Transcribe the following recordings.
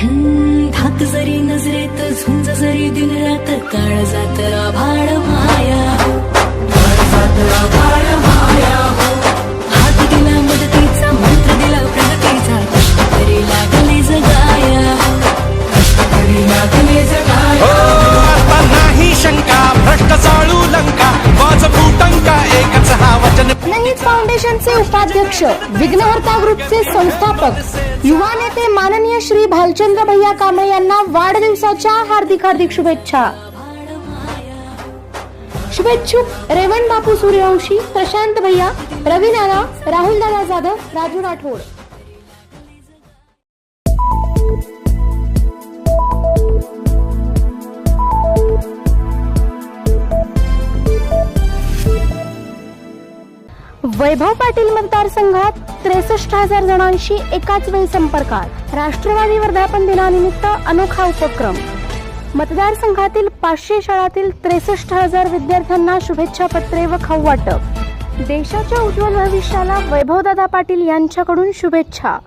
हम्म, जरी नजरेत झुंज जरी दिन रात काळ जात आभाळ माया. अध्यक्ष विघ्नहर्ता ग्रुपचे संस्थापक युवा नेते माननीय श्री भालचंद्र भैया कांबळे यांना वाढदिवसाच्या हार्दिक हार्दिक शुभेच्छा. शुभेच्छुक रेवण बापू सूर्यवंशी प्रशांत भैया रवी नाना राहुल दादा जाधव राजू राठोड. वैभव पाटील मतदारसंघात त्रेसष्ट हजार जणांशी एकाच वेळी संपर्कात. राष्ट्रवादी वर्धापन दिनानिमित्त अनोखा उपक्रम. मतदारसंघातील पाचशे शाळातील त्रेसष्ट हजार विद्यार्थ्यांना शुभेच्छा पत्रे व खाऊ वाटप. देशाच्या उज्ज्वल भविष्याला वैभवदादा पाटील यांच्याकडून शुभेच्छा.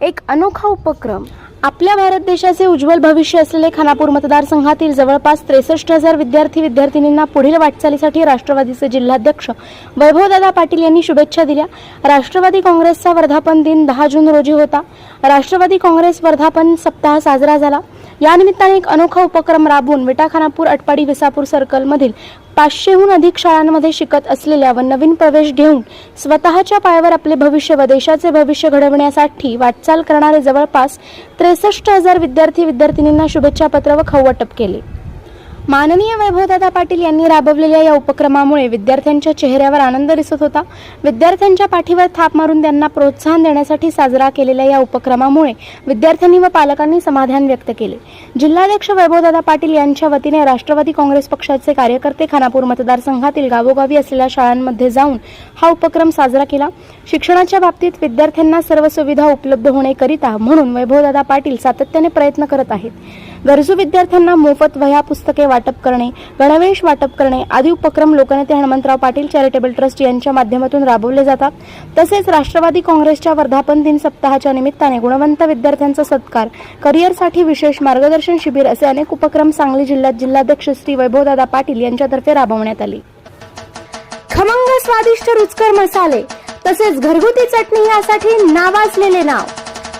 एक अनोखा उपक्रम. आपल्या भारत देशाचे उज्ज्वल भविष्य असलेले खानापूर मतदारसंघातील जवळपास त्रेसष्ट हजार विद्यार्थी विद्यार्थिनींना पुढील वाटचालीसाठी राष्ट्रवादीचे जिल्हाध्यक्ष वैभवदादा पाटील यांनी शुभेच्छा दिल्या. राष्ट्रवादी काँग्रेसचा वर्धापन दिन दहा जून रोजी होता. राष्ट्रवादी काँग्रेस वर्धापन सप्ताह साजरा झाला. यानिमित्ताने एक अनोखा उपक्रम राबवून विटा खानापूर अटपाडी विसापूर सर्कलमधील पाचशेहून अधिक शाळांमध्ये शिकत असलेल्या व नवीन प्रवेश घेऊन स्वतःच्या पायावर आपले भविष्य व देशाचे भविष्य घडवण्यासाठी वाटचाल करणारे जवळपास त्रेसष्ट हजार विद्यार्थी विद्यार्थिनींना शुभेच्छा पत्र व खाऊ केले. माननीय वैभवदादा पाटील यांनी राबवलेल्या या उपक्रमामुळे विद्यार्थ्यांच्या चेहऱ्यावर आनंद दिसत होता. विद्यार्थ्यांच्या पाठीवर थाप मारून त्यांना प्रोत्साहन देण्यासाठी साजरा केलेल्या या उपक्रमामुळे विद्यार्थ्यांनी व पालकांनी समाधान व्यक्त केले. जिल्हाध्यक्ष वैभवदादा पाटील यांच्या वतीने राष्ट्रवादी काँग्रेस पक्षाचे कार्यकर्ते खानापूर मतदारसंघातील गावोगावी असलेल्या शाळांमध्ये जाऊन हा उपक्रम साजरा केला. शिक्षणाच्या बाबतीत विद्यार्थ्यांना सर्व सुविधा उपलब्ध होण्याकरिता म्हणून वैभवदादा पाटील सातत्याने प्रयत्न करत आहेत. गरजू विद्यार्थ्यांना मोफत वह्या पुस्तके वाटप करणे गणवेश वाटप करणे आदी उपक्रम लोकनेते हनुमंतराव पाटील चॅरिटेबल ट्रस्ट यांच्या माध्यमातून राबवले जातात. तसेच राष्ट्रवादी काँग्रेसच्या वर्धापन दिन सप्ताहाच्या निमित्ताने गुणवंत विद्यार्थ्यांचा सत्कार करिअरसाठी विशेष मार्गदर्शन शिबिर असे अनेक उपक्रम सांगली जिल्ह्यात जिल्हाध्यक्ष श्री वैभवदादा पाटील यांच्यातर्फे राबवण्यात आले. खमंग स्वादिष्ट रुचकर मसाले तसेच घरगुती चटणी यासाठी नावाजलेले नाव.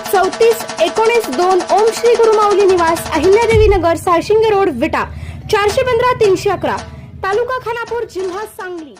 चौतीस एकोणीस दोन ओम श्री गुरु माऊली निवास अहिल्यादेवी नगर सारशिंगे रोड विटा. चारशे पंधरा तीनशे अकरा. तालुका खानापूर जिल्हा सांगली.